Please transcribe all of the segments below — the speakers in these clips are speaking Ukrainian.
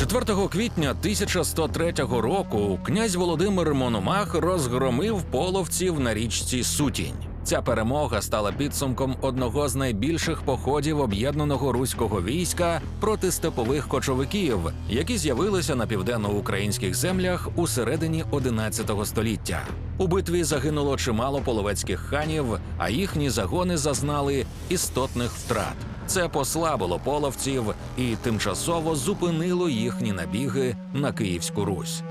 4 квітня 1103 року князь Володимир Мономах розгромив половців на річці Сутінь. Ця перемога стала підсумком одного з найбільших походів об'єднаного руського війська проти степових кочовиків, які з'явилися на південноукраїнських землях у середині 11 століття. У битві загинуло чимало половецьких ханів, а їхні загони зазнали істотних втрат. Це послабило половців і тимчасово зупинило їхні набіги на Київську Русь.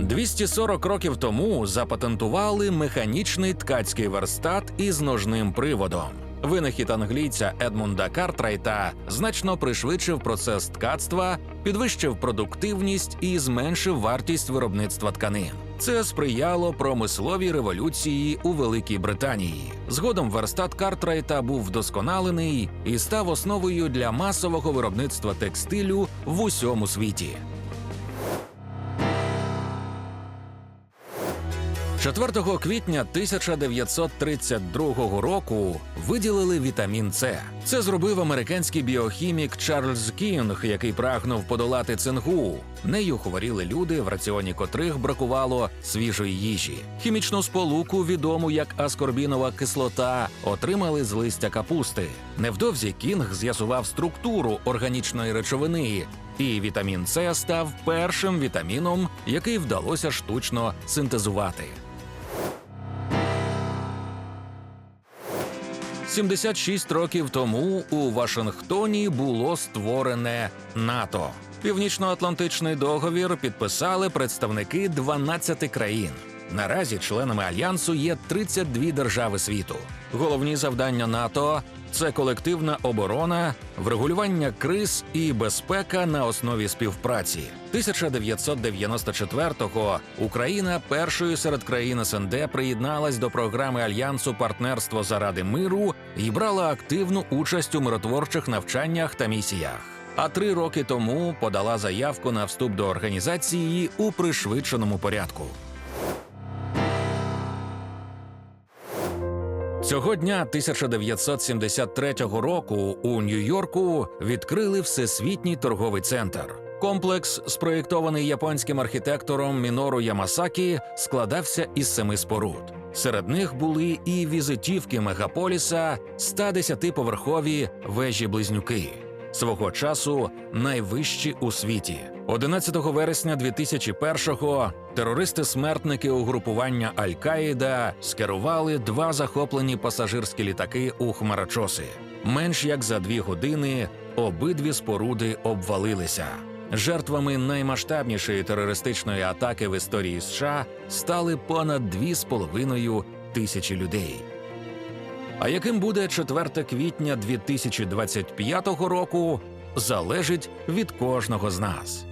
240 років тому запатентували механічний ткацький верстат із ножним приводом. Винахід англійця Едмунда Картрайта значно пришвидшив процес ткацтва, підвищив продуктивність і зменшив вартість виробництва тканин. Це сприяло промисловій революції у Великій Британії. Згодом верстат Картрайта був вдосконалений і став основою для масового виробництва текстилю в усьому світі. 4 квітня 1932 року виділили вітамін С. Це зробив американський біохімік Чарльз Кінг, який прагнув подолати цингу. Нею хворіли люди, в раціоні котрих бракувало свіжої їжі. Хімічну сполуку, відому як аскорбінова кислота, отримали з листя капусти. Невдовзі Кінг з'ясував структуру органічної речовини, і вітамін С став першим вітаміном, який вдалося штучно синтезувати. 76 років тому у Вашингтоні було створене НАТО. Північно-Атлантичний договір підписали представники 12 країн. Наразі членами альянсу є 32 держави світу. Головні завдання НАТО це колективна оборона, врегулювання криз і безпека на основі співпраці. 1994-го Україна першою серед країн СНД приєдналась до програми альянсу партнерство заради миру і брала активну участь у миротворчих навчаннях та місіях. А три роки тому подала заявку на вступ до організації у пришвидшеному порядку. Цього дня 1973 року у Нью-Йорку відкрили Всесвітній торговий центр. Комплекс, спроєктований японським архітектором Мінору Ямасакі, складався із семи споруд. Серед них були і візитівки мегаполіса, 110-поверхові вежі-близнюки. Свого часу найвищі у світі. 11 вересня 2001-го терористи-смертники угрупування Аль-Каїда скерували два захоплені пасажирські літаки у Хмарочоси. Менш як за дві години обидві споруди обвалилися. Жертвами наймасштабнішої терористичної атаки в історії США стали понад дві з половиною тисячі людей. А яким буде 4 квітня 2025 року, залежить від кожного з нас.